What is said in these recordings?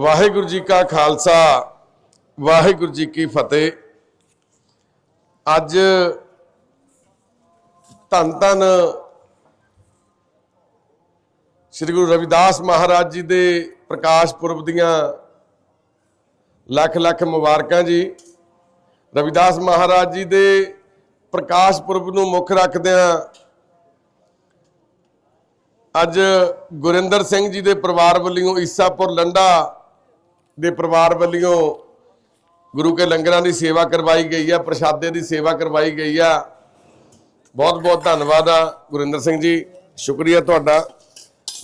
ਵਾਹਿਗੁਰੂ ਜੀ ਕਾ ਖਾਲਸਾ, ਵਾਹਿਗੁਰੂ ਜੀ ਕੀ ਫਤਿਹ। ਅੱਜ ਧੰਨ ਧੰਨ ਸ੍ਰੀ ਗੁਰੂ ਰਵਿਦਾਸ ਮਹਾਰਾਜ ਜੀ ਦੇ ਪ੍ਰਕਾਸ਼ ਪੁਰਬ ਦੀਆਂ ਲੱਖ ਲੱਖ ਮੁਬਾਰਕਾਂ ਜੀ। ਰਵਿਦਾਸ ਮਹਾਰਾਜ ਜੀ ਦੇ ਪ੍ਰਕਾਸ਼ ਪੁਰਬ ਨੂੰ ਮੁੱਖ ਰੱਖਦਿਆਂ ਅੱਜ ਗੁਰਿੰਦਰ ਸਿੰਘ ਜੀ ਦੇ ਪਰਿਵਾਰ ਵੱਲੋਂ ਈਸਾਪੁਰ ਲੰਡਾ ਦੇ ਪਰਿਵਾਰ ਵੱਲੋਂ ਗੁਰੂ ਕੇ ਲੰਗਰਾਂ ਦੀ ਸੇਵਾ ਕਰਵਾਈ ਗਈ ਆ, ਪ੍ਰਸ਼ਾਦੇ ਦੀ ਸੇਵਾ ਕਰਵਾਈ ਗਈ ਆ। ਬਹੁਤ ਬਹੁਤ ਧੰਨਵਾਦ ਆ ਗੁਰਿੰਦਰ ਸਿੰਘ ਜੀ। ਸ਼ੁਕਰੀਆ ਤੁਹਾਡਾ।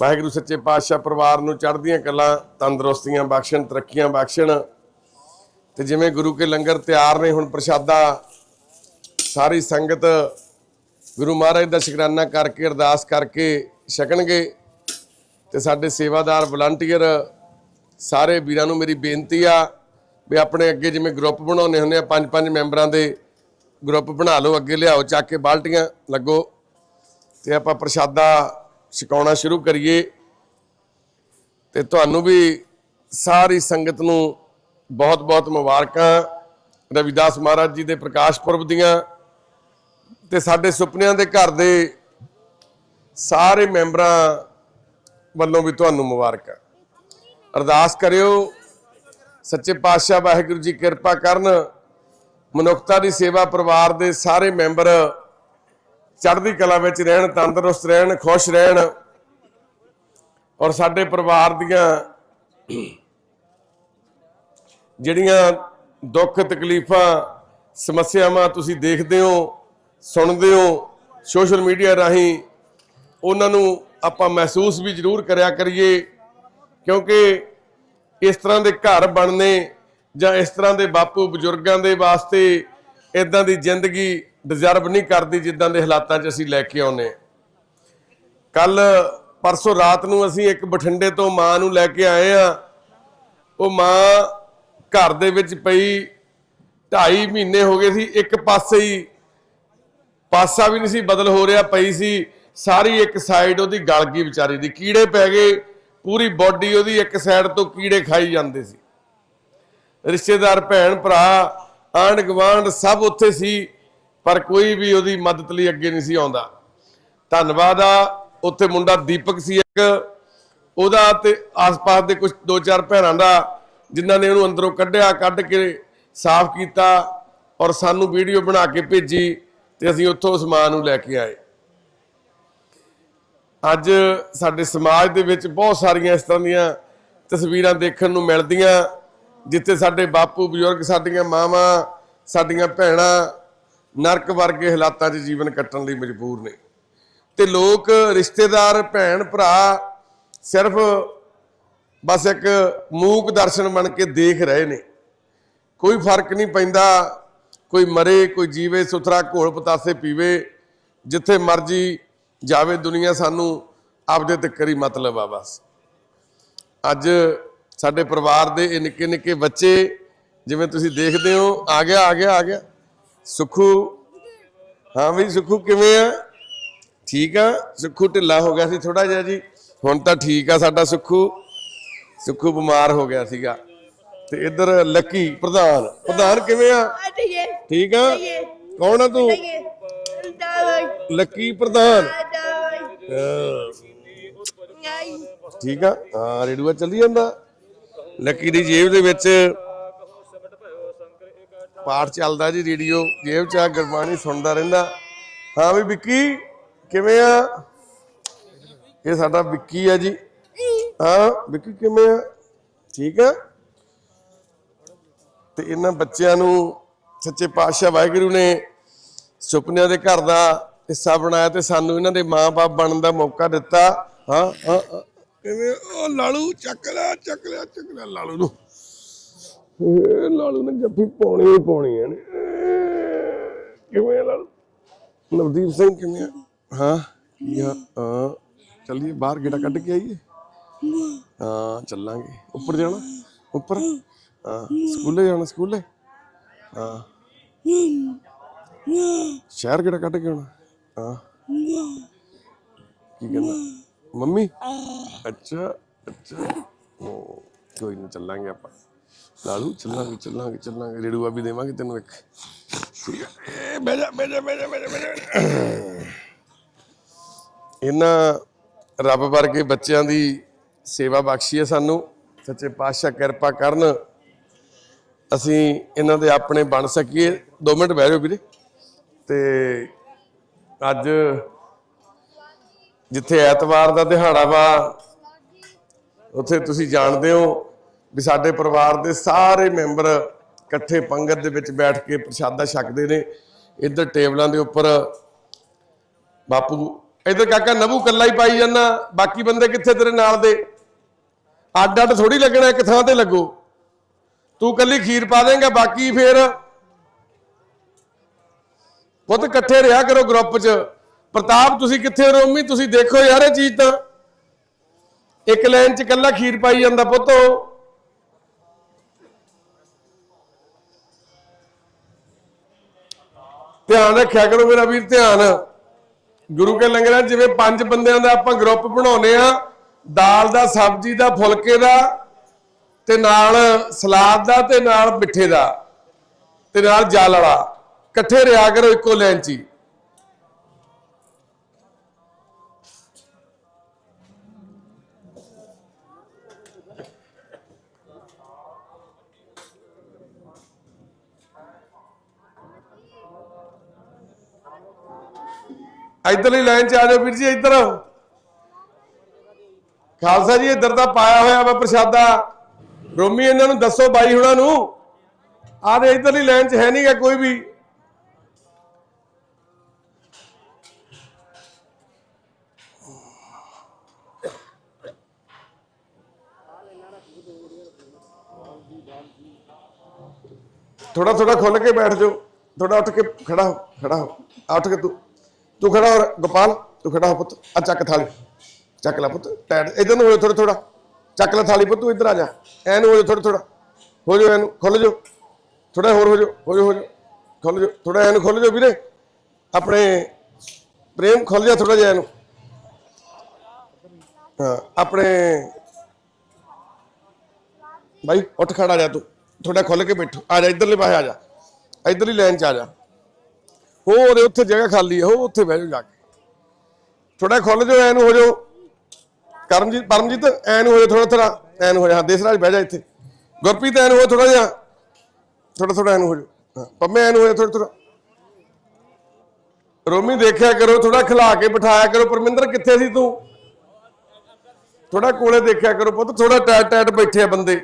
ਵਾਹਿਗੁਰੂ ਸੱਚੇ ਪਾਤਸ਼ਾਹ ਪਰਿਵਾਰ ਨੂੰ ਚੜ੍ਹਦੀਆਂ ਕਲਾਂ, ਤੰਦਰੁਸਤੀਆਂ ਬਖਸ਼ਣ, ਤਰੱਕੀਆਂ ਬਖਸ਼ਣ। ਤੇ ਜਿਵੇਂ ਗੁਰੂ ਕੇ ਲੰਗਰ ਤਿਆਰ ਨੇ, ਹੁਣ ਪ੍ਰਸ਼ਾਦਾ ਸਾਰੀ ਸੰਗਤ ਗੁਰੂ ਮਹਾਰਾਜ ਦਾ ਸ਼ੁਕਰਾਨਾ ਕਰਕੇ, ਅਰਦਾਸ ਕਰਕੇ ਛਕਣਗੇ। ਤੇ ਸਾਡੇ ਸੇਵਾਦਾਰ ਵਲੰਟੀਅਰ ਸਾਰੇ ਵੀਰਾਂ ਨੂੰ ਮੇਰੀ ਬੇਨਤੀ ਆ ਵੀ ਆਪਣੇ ਅੱਗੇ ਜਿਵੇਂ ਗਰੁੱਪ ਬਣਾਉਨੇ ਹੁੰਦੇ ਆ, ਪੰਜ ਪੰਜ ਮੈਂਬਰਾਂ ਦੇ ਗਰੁੱਪ ਬਣਾ ਲਓ, ਅੱਗੇ ਲਿਆਓ, ਚੱਕ ਕੇ ਬਾਲਟੀਆਂ ਲੱਗੋ ਤੇ ਆਪਾਂ ਪ੍ਰਸ਼ਾਦਾ ਛਕਾਉਣਾ ਸ਼ੁਰੂ ਕਰੀਏ। ਤੇ ਤੁਹਾਨੂੰ ਵੀ ਸਾਰੀ ਸੰਗਤ ਨੂੰ ਬਹੁਤ ਬਹੁਤ ਮੁਬਾਰਕਾਂ। ਰਵਿਦਾਸ ਮਹਾਰਾਜ ਜੀ ਦੇ ਪ੍ਰਕਾਸ਼ ਪੁਰਬ ਦੀਆਂ ਤੇ ਸਾਡੇ ਸੁਪਨਿਆਂ ਦੇ ਘਰ ਦੇ ਸਾਰੇ ਮੈਂਬਰਾਂ ਵੱਲੋਂ ਵੀ ਤੁਹਾਨੂੰ ਮੁਬਾਰਕਾਂ। ਅਰਦਾਸ ਕਰਿਓ, ਸੱਚੇ ਪਾਤਸ਼ਾਹ ਵਾਹਿਗੁਰੂ ਜੀ ਕਿਰਪਾ ਕਰਨ, ਮਨੁੱਖਤਾ ਦੀ ਸੇਵਾ ਪਰਿਵਾਰ ਦੇ ਸਾਰੇ ਮੈਂਬਰ ਚੜ੍ਹਦੀ ਕਲਾ ਵਿੱਚ ਰਹਿਣ, ਤੰਦਰੁਸਤ ਰਹਿਣ, ਖੁਸ਼ ਰਹਿਣ ਔਰ ਸਾਡੇ ਪਰਿਵਾਰ ਦੀਆਂ ਜਿਹੜੀਆਂ ਦੁੱਖ, ਤਕਲੀਫਾਂ, ਸਮੱਸਿਆਵਾਂ ਤੁਸੀਂ ਦੇਖਦੇ ਹੋ, ਸੁਣਦੇ ਹੋ, ਸੋਸ਼ਲ ਮੀਡੀਆ ਰਾਹੀਂ ਉਹਨਾਂ ਨੂੰ ਆਪਾਂ ਮਹਿਸੂਸ ਵੀ ਜ਼ਰੂਰ ਕਰਿਆ ਕਰੀਏ। ਕਿਉਂਕਿ ਇਸ ਤਰ੍ਹਾਂ ਦੇ ਘਰ ਬਣਨੇ ਜਾਂ ਇਸ ਤਰ੍ਹਾਂ ਦੇ ਬਾਪੂ ਬਜ਼ੁਰਗਾਂ ਦੇ ਵਾਸਤੇ ਇਦਾਂ ਦੀ ਜ਼ਿੰਦਗੀ ਡਿਜ਼ਰਵ ਨਹੀਂ ਕਰਦੀ ਜਿੱਦਾਂ ਦੇ ਹਾਲਾਤਾਂ 'ਚ ਅਸੀਂ ਲੈ ਕੇ ਆਉਨੇ ਕੱਲ ਪਰਸੋਂ ਰਾਤ ਨੂੰ ਅਸੀਂ ਇੱਕ ਬਠਿੰਡੇ ਤੋਂ ਮਾਂ ਨੂੰ ਲੈ ਕੇ ਆਏ ਆ ਉਹ ਮਾਂ ਘਰ ਦੇ ਵਿੱਚ ਪਈ 2.5 ਮਹੀਨੇ ਹੋ ਗਏ ਸੀ, ਇੱਕ ਪਾਸੇ ਹੀ ਪਾਸਾ ਵੀ ਨਹੀਂ ਸੀ, ਬਦਲ ਹੋ ਰਿਹਾ, ਪਈ ਸੀ। ਸਾਰੀ ਇੱਕ ਸਾਈਡ ਉਹਦੀ ਗਲ ਗਈ ਵਿਚਾਰੀ ਦੀ, ਕੀੜੇ ਪੈ ਗਏ। ਪੂਰੀ ਬਾਡੀ ਉਹਦੀ ਇੱਕ ਸਾਈਡ ਤੋਂ ਕੀੜੇ ਖਾਈ ਜਾਂਦੇ ਸੀ। ਰਿਸ਼ਤੇਦਾਰ, ਭੈਣ, ਭਰਾ, ਆਂਢ ਗੁਆਂਢ ਸਭ ਉੱਥੇ ਸੀ, ਪਰ ਕੋਈ ਵੀ ਉਹਦੀ ਮਦਦ ਲਈ ਅੱਗੇ ਨਹੀਂ ਸੀ ਆਉਂਦਾ। ਧੰਨਵਾਦ ਆ, ਉੱਥੇ ਮੁੰਡਾ ਦੀਪਕ ਸੀ ਇੱਕ। ਉਹਦਾ ਤੇ ਆਸ-ਪਾਸ ਦੇ ਕੁਝ ਦੋ ਚਾਰ ਭੈਣਾਂ ਦਾ, ਜਿਨ੍ਹਾਂ ਨੇ ਉਹਨੂੰ ਅੰਦਰੋਂ ਕੱਢਿਆ, ਕੱਢ ਕੇ ਸਾਫ਼ ਕੀਤਾ ਔਰ ਸਾਨੂੰ ਵੀਡੀਓ ਬਣਾ ਕੇ ਭੇਜੀ ਤੇ ਅਸੀਂ ਉੱਥੋਂ ਉਸ ਮਾਂ ਨੂੰ ਲੈ ਕੇ ਆਏ। ਅੱਜ ਸਾਡੇ ਸਮਾਜ ਦੇ ਵਿੱਚ ਬਹੁਤ ਸਾਰੀਆਂ ਇਸ ਤਰ੍ਹਾਂ ਦੀਆਂ ਤਸਵੀਰਾਂ ਦੇਖਣ ਨੂੰ ਮਿਲਦੀਆਂ, ਜਿੱਥੇ ਸਾਡੇ ਬਾਪੂ ਬਜ਼ੁਰਗ, ਸਾਡੀਆਂ ਮਾਵਾਂ, ਸਾਡੀਆਂ ਭੈਣਾਂ ਨਰਕ ਵਰਗੇ ਹਾਲਾਤਾਂ 'ਚ ਜੀਵਨ ਕੱਟਣ ਲਈ ਮਜਬੂਰ ਨੇ। ਤੇ ਲੋਕ, ਰਿਸ਼ਤੇਦਾਰ, ਭੈਣ, ਭਰਾ ਸਿਰਫ ਬਸ ਇੱਕ ਮੂਕ ਦਰਸ਼ਨ ਬਣ ਕੇ ਦੇਖ ਰਹੇ ਨੇ। ਕੋਈ ਫ਼ਰਕ ਨਹੀਂ ਪੈਂਦਾ, ਕੋਈ ਮਰੇ, ਕੋਈ ਜੀਵੇ, ਸੁਥਰਾ ਘੋਲ ਪਤਾਸੇ ਪੀਵੇ, ਜਿੱਥੇ ਮਰਜ਼ੀ ਜਾਵੇ ਦੁਨੀਆ ਸਾਨੂੰ ਆਪਦੇ ਤੇ ਕਰੀ ਮਤਲਬ ਆ ਬਸ। ਅੱਜ ਸਾਡੇ ਪਰਿਵਾਰ ਦੇ ਇਹ ਨਿੱਕੇ ਨਿੱਕੇ ਬੱਚੇ ਜਿਵੇਂ ਤੁਸੀਂ ਦੇਖਦੇ ਹੋ ਆ ਗਿਆ ਆ ਗਿਆ ਆ ਗਿਆ। ਸੁਖੂ ਹਾਂ ਵੀ ਸੁਖੂ ਕਿਵੇਂ ਆ? ਠੀਕ ਆ? ਸੁਖੂ ਢਿੱਲਾ ਹੋ ਗਿਆ ਸੀ ਥੋੜਾ ਜਿਹਾ ਜੀ। ਹੁਣ ਤਾਂ ਠੀਕ ਆ ਸਾਡਾ ਸੁਖੂ। ਸੁਖੂ ਬਿਮਾਰ ਹੋ ਗਿਆ ਸੀਗਾ। ਤੇ ਇੱਧਰ ਲੱਕੀ ਪ੍ਰਧਾਨ। ਪ੍ਰਧਾਨ ਕਿਵੇਂ ਆ? ਠੀਕ ਆ? ਕੌਣ ਆ ਤੂੰ? ਲੱਕੀ ਪ੍ਰਧਾਨ। ਠੀਕ ਆ। ਹਾਂ ਰੇਡੂਆ ਚੱਲੀ ਜਾਂਦਾ। ਲੱਕੀ ਦੀ ਜੇਬ ਦੇ ਵਿੱਚ ਪਾਠ ਚੱਲਦਾ ਜੀ ਰੇਡੀਓ। ਜੇਬ 'ਚ ਆ ਗੁਰਬਾਣੀ ਸੁਣਦਾ ਰਹਿੰਦਾ। ਹਾਂ ਵੀ ਵਿੱਕੀ ਕਿਵੇਂ ਆ? ਇਹ ਸਾਡਾ ਵਿੱਕੀ ਆ ਜੀ। ਹਾਂ ਵਿੱਕੀ ਕਿਵੇਂ ਆ? ਠੀਕ ਆ। ਤੇ ਇਹਨਾਂ ਬੱਚਿਆਂ ਨੂੰ ਸੱਚੇ ਪਾਤਸ਼ਾਹ ਵਾਹਿਗੁਰੂ ਨੇ ਸੁਪਨਿਆਂ ਦੇ ਘਰ ਦਾ ਹਿੱਸਾ ਬਣਾਇਆ ਤੇ ਸਾਨੂੰ ਇਹਨਾਂ ਦੇ ਮਾਪੇ ਬਣਨ ਦਾ ਮੌਕਾ ਦਿੱਤਾ। ਹਾਂ ਹਾਂ ਕਿਵੇਂ ਉਹ ਲਾਲੂ, ਚੱਕ ਲਿਆ ਚੱਕ ਲਿਆ ਚੱਕ ਲਿਆ ਲਾਲੂ ਨੂੰ। ਇਹ ਲਾਲੂ ਨੇ ਜੱਫੀ ਪਾਉਣੀ ਹੀ ਪਾਉਣੀ ਹੈ ਨੇ ਕਿਵੇਂ ਲਾਲੂ? ਨਵਦੀਪ ਸਿੰਘ ਕਿਵੇਂ ਆ? ਹਾਂ, ਕੀ ਆ? ਚੱਲੀਏ ਬਾਹਰ, ਗੇੜਾ ਕੱਢ ਕੇ ਆਈਏ। ਹਾਂ, ਚੱਲਾਂਗੇ। ਉੱਪਰ ਜਾਣਾ? ਉੱਪਰ? ਹਾਂ, ਸਕੂਲੇ ਜਾਣਾ, ਸਕੂਲੇ? ਹਾਂ। ਸ਼ਹਿਰ ਕਿਹੜਾ ਕੱਢ ਕੇ ਆਉਣਾ? ਹਾਂ। ਕੀ ਕਹਿੰਦਾ? ਮੰਮੀ? ਅੱਛਾ ਅੱਛਾ। ਓ ਕੋਈ ਨਹੀਂ ਚੱਲਾਂਗੇ ਆਪਾਂ। ਲਾਲੂ, ਚੱਲਾਂਗੇ ਚੱਲਾਂਗੇ ਚੱਲਾਂਗੇ। ਰੇੜੂਆ ਵੀ ਦੇਵਾਂਗੇ ਤੈਨੂੰ ਇੱਕ। ਠੀਕ ਹੈ ਇਹ ਬਹਿ ਇਹਨਾਂ ਰੱਬ ਵਰਗੇ ਬੱਚਿਆਂ ਦੀ ਸੇਵਾ ਬਖਸ਼ੀ ਹੈ ਸਾਨੂੰ। ਸੱਚੇ ਪਾਤਸ਼ਾਹ ਕਿਰਪਾ ਕਰਨ। ਅਸੀਂ ਇਹਨਾਂ ਦੇ ਆਪਣੇ ਬਣ ਸਕੀਏ। 2 ਮਿੰਟ ਬਹਿ ਜਾਓ ਵੀਰੇ। ਤੇ ਅੱਜ ਜਿੱਥੇ ਐਤਵਾਰ ਦਾ ਦਿਹਾੜਾ ਵਾ, ਉੱਥੇ ਤੁਸੀਂ ਜਾਣਦੇ ਹੋ ਵੀ ਸਾਡੇ ਪਰਿਵਾਰ ਦੇ ਸਾਰੇ ਮੈਂਬਰ ਇਕੱਠੇ ਪੰਗਤ ਦੇ ਵਿੱਚ ਬੈਠ ਕੇ ਪ੍ਰਸ਼ਾਦਾ ਛਕਦੇ ਨੇ। ਇੱਧਰ ਟੇਬਲਾਂ ਦੇ ਉੱਪਰ ਬਾਪੂ, ਇੱਧਰ ਕਾਕਾ ਨਬੂ ਕੱਲਾ ਹੀ ਪਾਈ ਜਾਂਦਾ, ਬਾਕੀ ਬੰਦੇ ਕਿੱਥੇ ਤੇਰੇ ਨਾਲ ਦੇ? ਅੱਡ ਅੱਡ ਥੋੜੀ ਲੱਗਣਾ, ਇੱਕ ਥਾਂ ਤੇ ਲੱਗੋ। ਤੂੰ ਕੱਲੀ ਖੀਰ ਪਾ ਦੇਂਗਾ, ਬਾਕੀ ਫੇਰ ਪੁੱਤ ਇਕੱਠੇ ਰਿਹਾ ਕਰੋ ਗਰੁੱਪ 'ਚ। ਪ੍ਰਤਾਪ, ਤੁਸੀਂ ਕਿੱਥੇ ਹੋ ਰੋਮੀ? ਤੁਸੀਂ ਦੇਖੋ ਯਾਰ ਇਹ ਚੀਜ਼ ਤਾਂ। ਇੱਕ ਲਾਈਨ 'ਚ ਇਕੱਲਾ ਖੀਰ ਪਾਈ ਜਾਂਦਾ ਪੁੱਤ ਉਹ। ਧਿਆਨ ਰੱਖਿਆ ਕਰੋ ਮੇਰਾ ਵੀਰ, ਧਿਆਨ। ਗੁਰੂ ਕੇ ਲੰਗਰਾਂ ਜਿਵੇਂ ਪੰਜ ਬੰਦਿਆਂ ਦਾ ਆਪਾਂ ਗਰੁੱਪ ਬਣਾਉਨੇ ਆ ਦਾਲ ਦਾ, ਸਬਜ਼ੀ ਦਾ, ਫੁਲਕੇ ਦਾ, ਤੇ ਨਾਲ ਸਲਾਦ ਦਾ, ਤੇ ਨਾਲ ਮਿੱਠੇ ਦਾ, ਤੇ ਨਾਲ ਜਲ ਵਾਲਾ। ਇਕੱਠੇ ਰਿਹਾ ਕਰੋ ਇੱਕੋ ਲਾਈਨ 'ਚ ਹੀ। ਇਧਰਲੀ ਲਾਈਨ 'ਚ ਆ ਜਾਓ ਵੀਰ ਜੀ, ਇੱਧਰ ਖਾਲਸਾ ਜੀ, ਇੱਧਰ ਦਾ ਪਾਇਆ ਹੋਇਆ ਵਾ ਪ੍ਰਸ਼ਾਦਾ। ਰੋਮੀ ਇਹਨਾਂ ਨੂੰ ਦੱਸੋ ਬਾਈ ਹੁਣਾਂ ਨੂੰ। ਆਹ ਦੇ ਇੱਧਰਲੀ ਲਾਈਨ 'ਚ, ਹੈ ਨਹੀਂਗਾ ਕੋਈ ਵੀ। ਥੋੜਾ ਥੋੜਾ ਖੁੱਲ ਕੇ ਬੈਠ ਜਾਓ। ਥੋੜਾ ਉੱਠ ਕੇ ਖੜਾ ਹੋ ਖੜਾ ਹੋ। ਆ ਉੱਠ ਕੇ ਤੂੰ ਤੂੰ ਖੜਾ ਹੋ, ਗੋਪਾਲ, ਤੂੰ ਖੜਾ ਹੋ ਪੁੱਤ। ਆ ਚੱਕ ਥਾਲੀ, ਚੱਕ ਲੈ ਪੁੱਤ ਟੈਟ ਇਧਰ ਨੂੰ ਹੋ ਥੋੜਾ ਥੋੜਾ ਚੱਕ ਲੈ ਥਾਲੀ ਪੁੱਤ, ਤੂੰ ਇੱਧਰ ਆ ਜਾ। ਐਨ ਹੋ ਜਾ ਥੋੜਾ ਥੋੜਾ ਹੋ ਜਾ ਐਨ ਖੁੱਲ ਜਾ ਥੋੜਾ ਹੋਰ ਹੋ ਜਾ ਹੋ ਜਾ ਹੋ ਜਾ ਖੁੱਲ ਜਾ ਥੋੜਾ ਐਨ ਖੁੱਲ ਜਾ ਵੀਰੇ। ਆਪਣੇ ਪ੍ਰੇਮ ਖੁੱਲ ਜਾ ਥੋੜਾ ਜਿਹਾ ਇਹਨੂੰ। ਹਾਂ, ਆਪਣੇ ਭਾਈ ਉੱਠ ਖੜਾ ਜਾ ਤੂੰ। ਥੋੜਾ ਖੁੱਲ ਕੇ ਬੈਠੋ। ਆ ਜਾ, ਇਧਰਲੇ ਪਾਸੇ ਆ ਜਾ। ਇਧਰਲੀ ਲਾਈਨ ਚ ਆ ਜਾ। ਹੋ ਉਹਦੇ ਉੱਥੇ ਜਗ੍ਹਾ ਖਾਲੀ ਹੈ ਉਹ ਉੱਥੇ ਬਹਿ ਜਾਓ ਜਾ ਕੇ। ਥੋੜਾ ਖੁੱਲ ਜਾਓ, ਐਨ ਹੋ ਜਾਓ। ਕਰਮਜੀਤ, ਪਰਮਜੀਤ, ਐਨ ਹੋ ਜਾ ਥੋੜਾ ਥੋੜਾ ਐਨ ਹੋ ਜਾ। ਹਾਂ ਦੇਸਰਾਜ ਬਹਿ ਜਾ ਇੱਥੇ। ਗੁਰਪ੍ਰੀਤ, ਐਨ ਹੋ ਥੋੜਾ ਜਿਹਾ। ਥੋੜਾ ਥੋੜਾ ਐਨ ਹੋ ਜਾ ਪੰਮੇ, ਐਨ ਹੋ ਜਾ ਥੋੜਾ ਥੋੜਾ ਰੋਮੀ, ਦੇਖਿਆ ਕਰੋ ਥੋੜਾ ਖਿਲਾ ਕੇ ਬਿਠਾਇਆ ਕਰੋ। ਪਰਮਿੰਦਰ, ਕਿੱਥੇ ਸੀ ਤੂੰ? ਥੋੜਾ ਕੋਲੇ ਦੇਖਿਆ ਕਰੋ ਪੁੱਤ ਥੋੜਾ ਟੈਟ ਟੈਟ ਬੈਠੇ ਆ ਬੰਦੇ।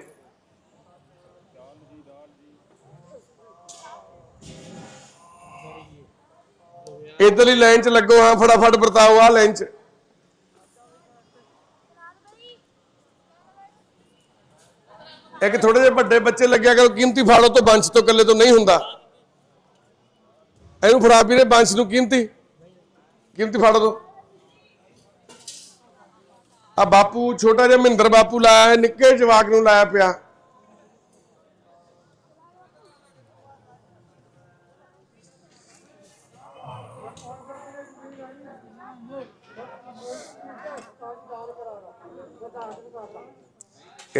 ਇਧਰਲੀ ਲਾਈਨ 'ਚ ਲੱਗੋ, ਹਾਂ, ਫਟਾਫਟ ਵਰਤਾਓ ਆ ਲਾਈਨ 'ਚ। ਇੱਕ ਥੋੜੇ ਜਿਹੇ ਵੱਡੇ ਬੱਚੇ ਲੱਗਿਆ ਕਰੋ, ਕੀਮਤੀ ਫਾੜੋ ਤੋਂ ਬੰਸ਼ ਤੋਂ ਇਕੱਲੇ ਤੋਂ ਨਹੀਂ ਹੁੰਦਾ। ਇਹਨੂੰ ਫੜਾ ਵੀਰੇ ਬੰਸ਼ ਨੂੰ ਕੀਮਤੀ। ਕੀਮਤੀ ਫਾੜੋ ਤੋਂ। ਆ ਬਾਪੂ, ਛੋਟਾ ਜਿਹਾ ਮਹਿੰਦਰ ਬਾਪੂ ਲਾਇਆ ਨਿੱਕੇ ਜਵਾਕ ਨੂੰ ਲਾਇਆ ਪਿਆ।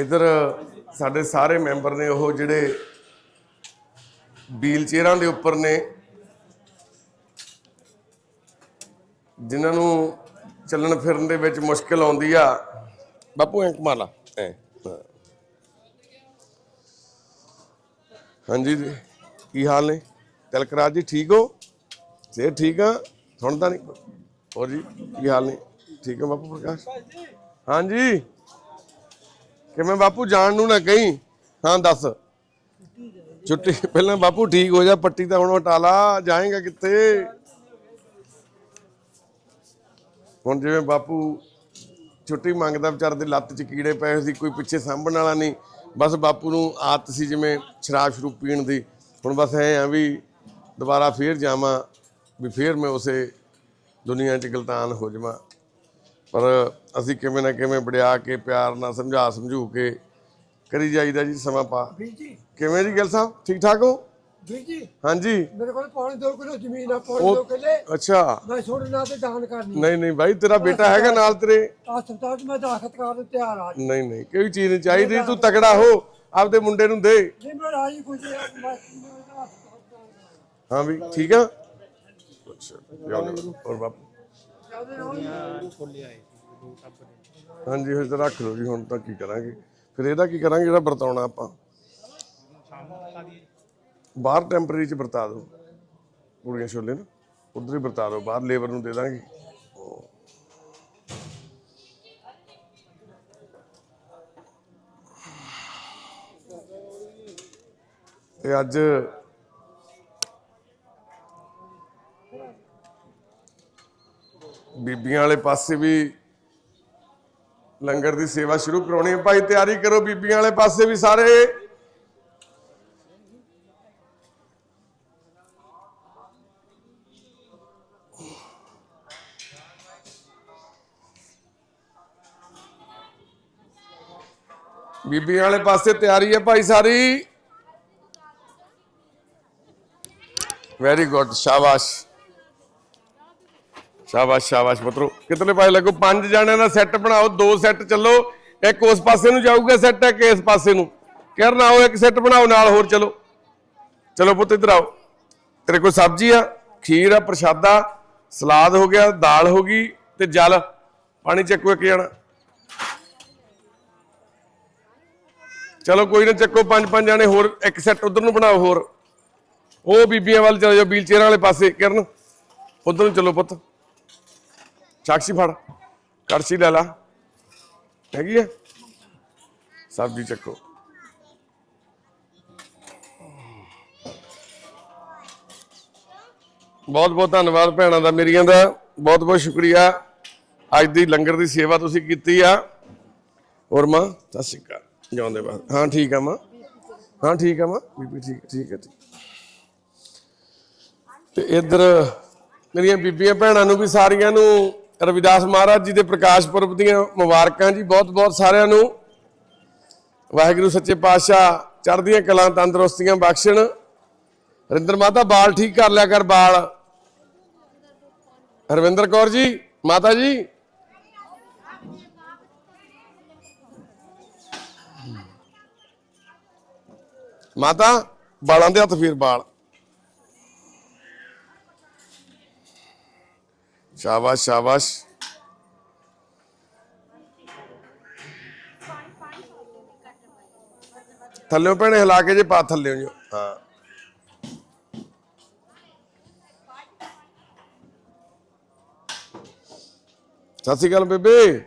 ਇਧਰ ਸਾਡੇ ਸਾਰੇ ਮੈਂਬਰ ਨੇ ਉਹ ਜਿਹੜੇ ਵੀਲ ਚੇਅਰਾਂ ਦੇ ਉੱਪਰ ਨੇ, ਜਿਨ੍ਹਾਂ ਨੂੰ ਚੱਲਣ ਫਿਰਨ ਦੇ ਵਿੱਚ ਮੁਸ਼ਕਲ ਆਉਂਦੀ ਆ। ਬਾਪੂ, ਐਂ ਕਮਾ ਲਾ ਹਾਂਜੀ ਜੀ, ਕੀ ਹਾਲ ਨੇ? ਤਿਲਕਰਾਜ ਜੀ, ਠੀਕ ਹੋ? ਸੇ ਠੀਕ ਆ? ਸੁਣਦਾ ਨਹੀਂ? ਹੋਰ ਜੀ, ਕੀ ਹਾਲ ਨੇ? ਠੀਕ ਹੈ ਬਾਪੂ ਪ੍ਰਕਾਸ਼? ਹਾਂਜੀ। ਕਿਵੇਂ ਬਾਪੂ, ਜਾਣ ਨੂੰ ਨਾ ਕਹੀਂ? ਹਾਂ, ਦੱਸ। ਛੁੱਟੀ, ਪਹਿਲਾਂ ਬਾਪੂ ਠੀਕ ਹੋ ਜਾ, ਪੱਟੀ ਤਾਂ ਹੁਣ ਹਟਾਲਾ ਜਾਏਗਾ ਕਿੱਥੇ? ਹੁਣ ਜਿਵੇਂ ਬਾਪੂ ਛੁੱਟੀ ਮੰਗਦਾ ਵਿਚਾਰ ਦੇ ਲੱਤ 'ਚ ਕੀੜੇ ਪਏ ਸੀ, ਕੋਈ ਪਿੱਛੇ ਸਾਂਭਣ ਵਾਲਾ ਨਹੀਂ। ਬਸ ਬਾਪੂ ਨੂੰ ਆਦਤ ਸੀ ਜਿਵੇਂ ਸ਼ਰਾਬ ਸ਼ਰੂਪ ਪੀਣ ਦੀ। ਹੁਣ ਬਸ ਐ ਆ ਵੀ ਦੁਬਾਰਾ ਫੇਰ ਜਾਵਾਂ, ਵੀ ਫੇਰ ਮੈਂ ਉਸੇ ਦੁਨੀਆ 'ਚ ਗਲਤਾਨ ਹੋ ਜਾਵਾਂ। ਪਰ ਅਸੀਂ ਕਿਵੇਂ ਨਾ ਕਿਵੇਂ ਵੜਿਆ ਕੇ ਪਿਆਰ ਨਾਲ ਸਮਝਾ ਸਮਝੂ ਕੇ ਕਰੀ ਜਾਈਦਾ ਜੀ ਸਮਾਂ ਪਾ। ਵੀਰ ਜੀ। ਕਿਵੇਂ ਜੀ ਗਿਲ ਸਾਹਿਬ? ਠੀਕ ਠਾਕ ਹੋ? ਵੀਰ ਜੀ। ਹਾਂਜੀ। ਮੇਰੇ ਕੋਲ ਪੌਣੇ 2 ਕਿਲੋ ਜ਼ਮੀਨ ਆ ਪੌਣੇ 2 ਕਿੱਲੇ। ਅੱਛਾ। ਮੈਂ ਛੋੜੇ ਨਾਂ ਤੇ ਦਾਨ ਕਰਨੀ ਨਹੀਂ ਨਹੀਂ ਭਾਈ ਤੇਰਾ ਬੇਟਾ ਹੈਗਾ ਨਾਲ ਤੇਰੇ? ਹਸਪਤਾਲ 'ਚ ਮੈਂ ਦਾਖਲ ਕਰਨ ਨੂੰ ਤਿਆਰ ਆ। ਨਹੀਂ ਨਹੀਂ ਕੋਈ ਚੀਜ਼ ਨਹੀਂ ਚਾਹੀਦੀ ਤੂੰ ਤਕੜਾ ਹੋ ਆਪਦੇ ਮੁੰਡੇ ਨੂੰ ਦੇ। ਨਹੀਂ ਮੈਂ ਰਾਜੀ ਖੁਸ਼ ਆ ਮੈਂ ਮੈਂ ਇਹਦਾ ਹਸਪਤਾਲ ਦਾਨ ਹਾਂ ਵੀ ਠੀਕ ਆ? ਅੱਛਾ ਜਾਓ ਹੋਰ ਬਾਪੂ। ਹਾਂਜੀ, ਫਿਰ ਤਾਂ ਰੱਖ ਲਓ ਜੀ, ਹੁਣ ਤਾਂ ਕੀ ਕਰਾਂਗੇ? ਫਿਰ ਇਹਦਾ ਕੀ ਕਰਾਂਗੇ ਜਿਹੜਾ ਵਰਤਾਉਣਾ ਆਪਾਂ? ਬਾਹਰ ਟੈਂਪਰੇਰੀ ਚ ਵਰਤਾ ਦਿਓ। ਪੂੜੀਆਂ ਛੋਲੇ ਨਾ, ਉਧਰ ਹੀ ਵਰਤਾ ਦਿਓ, ਬਾਹਰ ਲੇਬਰ ਨੂੰ ਦੇ ਦਾਂਗੇ। ਤੇ ਅੱਜ ਬੀਬੀਆਂ ਵਾਲੇ ਪਾਸੇ ਵੀ ਲੰਗਰ ਦੀ ਸੇਵਾ ਸ਼ੁਰੂ ਕਰਾਉਣੀ ਹੈ। ਭਾਈ, ਤਿਆਰੀ ਕਰੋ ਬੀਬੀਆਂ ਵਾਲੇ ਪਾਸੇ ਵੀ ਸਾਰੇ। ਬੀਬੀਆਂ ਵਾਲੇ ਪਾਸੇ ਤਿਆਰੀ ਹੈ ਭਾਈ ਸਾਰੀ। ਵੈਰੀ ਗੁੱਡ ਸ਼ਾਬਾਸ਼। ਸ਼ਾਬਾਸ਼ ਸ਼ਾਬਾਸ਼ ਪੁੱਤਰੋ। ਕਿਤਨੇ ਪਾਸੇ ਲੱਗੋ? ਪੰਜ ਜਣਿਆਂ ਦਾ ਸੈੱਟ ਬਣਾਓ, ਦੋ ਸੈੱਟ ਚੱਲੋ। ਇੱਕ ਉਸ ਪਾਸੇ ਨੂੰ ਜਾਊਗਾ ਸੈੱਟ ਇੱਕ ਇਸ ਪਾਸੇ ਨੂੰ। ਕਰਨ ਆਓ ਇੱਕ ਸੈੱਟ ਬਣਾਓ, ਨਾਲ ਹੋਰ ਚਲੋ। ਚਲੋ ਪੁੱਤ, ਇੱਧਰ ਆਓ। ਤੇਰੇ ਕੋਲ ਸਬਜ਼ੀ ਆ, ਖੀਰ ਆ, ਪ੍ਰਸ਼ਾਦਾ, ਸਲਾਦ ਹੋ ਗਿਆ, ਦਾਲ ਹੋ ਗਈ ਤੇ ਜਲ। ਪਾਣੀ ਚੱਕੋ ਇੱਕ ਜਣਾ। ਚਲੋ ਕੋਈ ਨਾ, ਚੱਕੋ ਪੰਜ ਪੰਜ ਜਾਣੇ ਹੋਰ ਇੱਕ ਸੈੱਟ ਉਧਰ ਨੂੰ ਬਣਾਓ ਹੋਰ। ਉਹ ਬੀਬੀਆਂ ਵੱਲ ਚਲੇ ਜਾਓ ਵੀਲ ਚੇਅਰਾਂ ਵਾਲੇ ਪਾਸੇ। ਕਰਨ ਉਧਰ ਨੂੰ ਚਲੋ ਪੁੱਤ। ਸਾਕਸ਼ੀ ਫੜ, ਕੜਛੀ ਲੈ ਲਾ। ਹੈਗੀ ਆ? ਸਬਜ਼ੀ ਚੱਕੋ। ਬਹੁਤ ਬਹੁਤ ਧੰਨਵਾਦ ਭੈਣਾਂ ਦਾ, ਮੇਰੀਆਂ ਦਾ ਬਹੁਤ ਬਹੁਤ ਸ਼ੁਕਰੀਆ। ਅੱਜ ਦੀ ਲੰਗਰ ਦੀ ਸੇਵਾ ਤੁਸੀਂ ਕੀਤੀ ਆ। ਔਰ ਮਾਂ, ਸਤਿ ਸ਼੍ਰੀ ਅਕਾਲ। ਜਿਉਂਦੇ ਬਾਅਦ ਹਾਂ, ਠੀਕ ਆ ਮਾਂ। ਹਾਂ, ਠੀਕ ਆ ਮਾਂ। ਬੀਬੀ ਠੀਕ ਠੀਕ ਹੈ ਠੀਕ। ਤੇ ਇੱਧਰ ਮੇਰੀਆਂ ਬੀਬੀਆਂ ਭੈਣਾਂ ਨੂੰ ਵੀ ਸਾਰੀਆਂ ਨੂੰ ਰਵਿਦਾਸ ਮਹਾਰਾਜ ਜੀ ਦੇ ਪ੍ਰਕਾਸ਼ ਪੁਰਬ ਦੀਆਂ ਮੁਬਾਰਕਾਂ ਜੀ ਬਹੁਤ ਬਹੁਤ ਸਾਰਿਆਂ ਨੂੰ। ਵਾਹਿਗੁਰੂ ਸੱਚੇ ਪਾਤਸ਼ਾਹ ਚੜ੍ਹਦੀਆਂ ਕਲਾਂ, ਤੰਦਰੁਸਤੀਆਂ ਬਖਸ਼ਣ। ਰਿੰਦਰ ਮਾਤਾ, ਬਾਲ ਠੀਕ ਕਰ ਲਿਆ ਕਰ ਬਾਲ। ਹਰਵਿੰਦਰ ਕੌਰ ਜੀ, ਮਾਤਾ ਜੀ। ਮਾਤਾ, ਬਾਲਾਂ ਦੇ ਹੱਥ ਫੇਰ ਬਾਲ। ਸ਼ਾਬਾਸ਼ ਸ਼ਾਬਾਸ਼ ਥੱਲੇ ਭੈਣੇ ਹਿਲਾ ਕੇ ਜੇ ਪਾ ਥੱਲੇ ਜੋ ਹਾਂ ਸਤਿ ਸ਼੍ਰੀ ਅਕਾਲ ਬੇਬੇ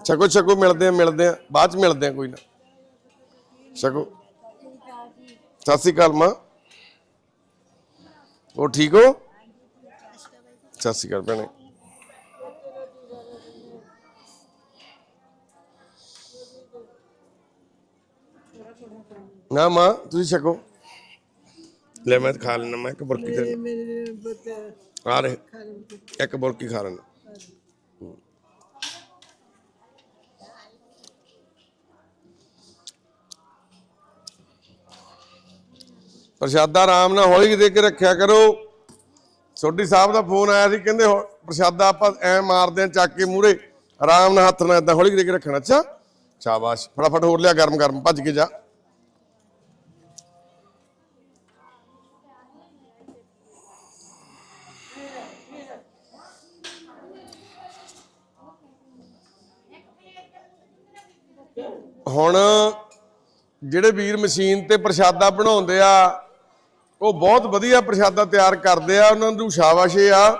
ਛਕੋ ਛਕੋ ਮਿਲਦੇ ਆ ਮਿਲਦੇ ਆ ਬਾਅਦ ਚ ਮਿਲਦੇ ਆ ਕੋਈ ਨਾ ਛਕੋ ਸਤਿ ਸ਼੍ਰੀ ਅਕਾਲ ਮਾਂ ਉਹ ਠੀਕ ਹੋ ਸਤਿ ਸ਼੍ਰੀ ਅਕਾਲ ਭੈਣੇ ਨਾ ਮਾਂ ਤੁਸੀਂ ਛਕੋ ਲੈ ਮੈਂ ਖਾ ਲੈਣਾ ਮੈਂ ਇੱਕ ਬੁਰਕੀ ਤੇ ਮੇਰੇ ਬੱਤ ਆ ਰਹੇ ਇੱਕ ਬੁਰਕੀ ਖਾ ਲੈਣਾ ਪ੍ਰਸ਼ਾਦਾ ਆਰਾਮ ਨਾਲ ਹੌਲੀ ਦੇ ਕੇ ਰੱਖਿਆ ਕਰੋ ਛੋਟੀ ਸਾਹਿਬ ਦਾ ਫੋਨ ਆਇਆ ਸੀ, ਕਹਿੰਦੇ ਪ੍ਰਸ਼ਾਦਾ ਆਪਾਂ ਐ ਮਾਰਦੇ ਆ, ਚੱਕ ਕੇ ਮੂਰੇ ਆਰਾਮ ਨਾਲ ਹੱਥ ਨਾਲ ਏਦਾਂ ਹੌਲੀ ਦੇ ਰੱਖਣਾ। ਅੱਛਾ, ਸ਼ਾਬਾਸ਼, ਫਟਾਫਟ ਹੋਰ ਲਿਆ, ਗਰਮ ਗਰਮ, ਭੱਜ ਕੇ ਜਾ। ਹੁਣ, ਜਿਹੜੇ ਵੀਰ ਮਸ਼ੀਨ ਤੇ ਪ੍ਰਸ਼ਾਦਾ ਬਣਾਉਂਦੇ ਆ ਉਹ ਬਹੁਤ ਵਧੀਆ ਪ੍ਰਸ਼ਾਦਾ ਤਿਆਰ ਕਰਦੇ ਆ, ਉਹਨਾਂ ਨੂੰ ਸ਼ਾਬਾਸ਼ ਆ।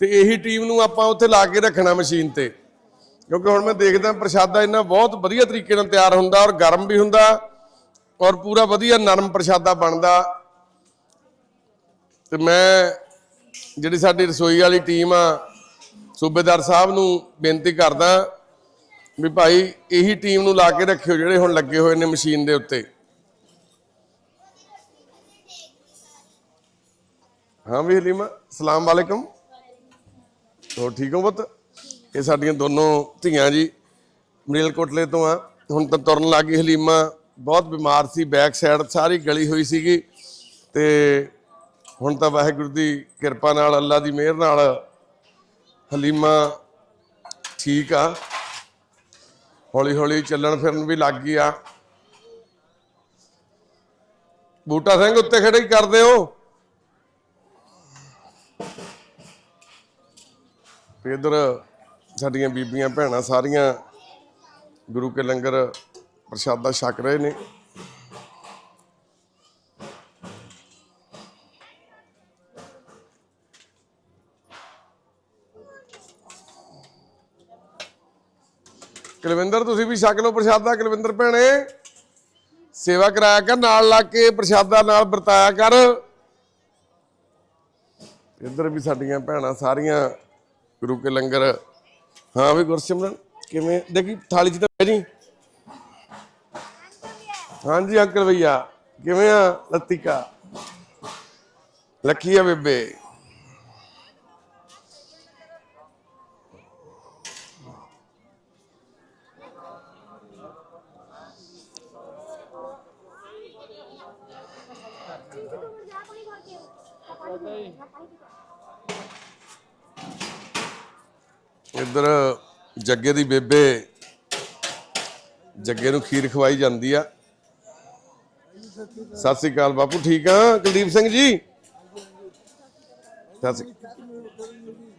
ਤੇ ਇਹੀ ਟੀਮ ਨੂੰ ਆਪਾਂ ਉੱਥੇ ਲਾ ਕੇ ਰੱਖਣਾ ਮਸ਼ੀਨ ਤੇ। ਕਿਉਂਕਿ ਹੁਣ ਮੈਂ ਦੇਖਦਾ ਪ੍ਰਸ਼ਾਦਾ ਇਹਨਾਂ ਬਹੁਤ ਵਧੀਆ ਤਰੀਕੇ ਨਾਲ ਤਿਆਰ ਹੁੰਦਾ ਔਰ ਗਰਮ ਵੀ ਹੁੰਦਾ ਔਰ ਪੂਰਾ ਵਧੀਆ ਨਰਮ ਪ੍ਰਸ਼ਾਦਾ ਬਣਦਾ। ਤੇ ਮੈਂ ਜਿਹੜੀ ਸਾਡੀ ਰਸੋਈ ਵਾਲੀ ਟੀਮ ਆ, ਸੂਬੇਦਾਰ ਸਾਹਿਬ ਨੂੰ ਬੇਨਤੀ ਕਰਦਾ ਵੀ ਭਾਈ ਇਹੀ ਟੀਮ ਨੂੰ ਲਾ ਕੇ ਰੱਖਿਓ ਜਿਹੜੇ ਹੁਣ ਲੱਗੇ ਹੋਏ ਨੇ ਮਸ਼ੀਨ ਦੇ ਉੱਤੇ। ਹਾਂ ਵੀ ਹਲੀਮਾ ਸਲਾਮ ਵਾਲੇਕਮ। ਹੋ ਠੀਕ ਹੋ ਪੁੱਤ? ਇਹ ਸਾਡੀਆਂ ਦੋਨੋਂ ਧੀਆਂ ਜੀ ਮਰੀਲ ਤੋਂ ਆ। ਹੁਣ ਤਾਂ ਤੁਰਨ ਲੱਗ ਗਈ ਹਲੀਮਾ। ਬਹੁਤ ਬਿਮਾਰ ਸੀ ਬੈਕ ਸਾਈਡ ਸਾਰੀ ਗਲੀ ਹੋਈ ਸੀਗੀ। ਤੇ ਹੁਣ ਤਾਂ ਵਾਹਿਗੁਰੂ ਦੀ ਕਿਰਪਾ ਨਾਲ, ਅੱਲਾ ਦੀ ਮਿਹਰ ਨਾਲ ਹਲੀਮਾ ਠੀਕ ਆ। ਹੌਲੀ ਹੌਲੀ ਚੱਲਣ ਫਿਰਨ ਵੀ ਲੱਗ ਗਈ ਆ। ਬੂਟਾ ਸਿੰਘ ਉੱਤੇ ਖੜੇ ਹੀ ਕਰਦੇ ਹੋ। ਤੇ ਇਧਰ ਸਾਡੀਆਂ ਬੀਬੀਆਂ ਭੈਣਾਂ ਸਾਰੀਆਂ ਗੁਰੂ ਕੇ ਲੰਗਰ ਪ੍ਰਸ਼ਾਦਾ ਛਕ ਰਹੇ ਨੇ। ਕੁਲਵਿੰਦਰ, ਤੁਸੀਂ ਵੀ ਛਕ ਲਓ ਪ੍ਰਸ਼ਾਦਾ, ਕੁਲਵਿੰਦਰ ਭੈਣੇ। ਸੇਵਾ ਕਰਾਇਆ ਕਰ, ਨਾਲ ਲਾ ਕੇ ਪ੍ਰਸ਼ਾਦਾ ਨਾਲ ਵਰਤਾਇਆ ਕਰ। ਇੱਧਰ ਵੀ ਸਾਡੀਆਂ ਭੈਣਾਂ ਸਾਰੀਆਂ ਗੁਰੂ ਕੇ ਲੰਗਰ। ਹਾਂ ਵੀ ਗੁਰਸਿਮਰਨ ਕਿਵੇਂ? ਦੇਖੀ, ਥਾਲੀ ਚ ਤਾਂ ਬਹਿ ਜੀ ਹਾਂਜੀ, ਅੰਕਲ ਭਈਆ, ਕਿਵੇਂ ਆ, ਲਤੀਕਾ? ਲੱਖੀ ਆ ਬੇਬੇ। ਇੱਧਰ ਜੱਗੇ ਦੀ ਬੇਬੇ ਜੱਗੇ ਨੂੰ ਖੀਰ ਖਵਾਈ ਜਾਂਦੀ ਆ। ਸਤਿ ਸ੍ਰੀ ਅਕਾਲ ਬਾਪੂ ਠੀਕ ਆ ਕੁਲਦੀਪ ਸਿੰਘ ਜੀ? ਸਤਿ ਸ੍ਰੀ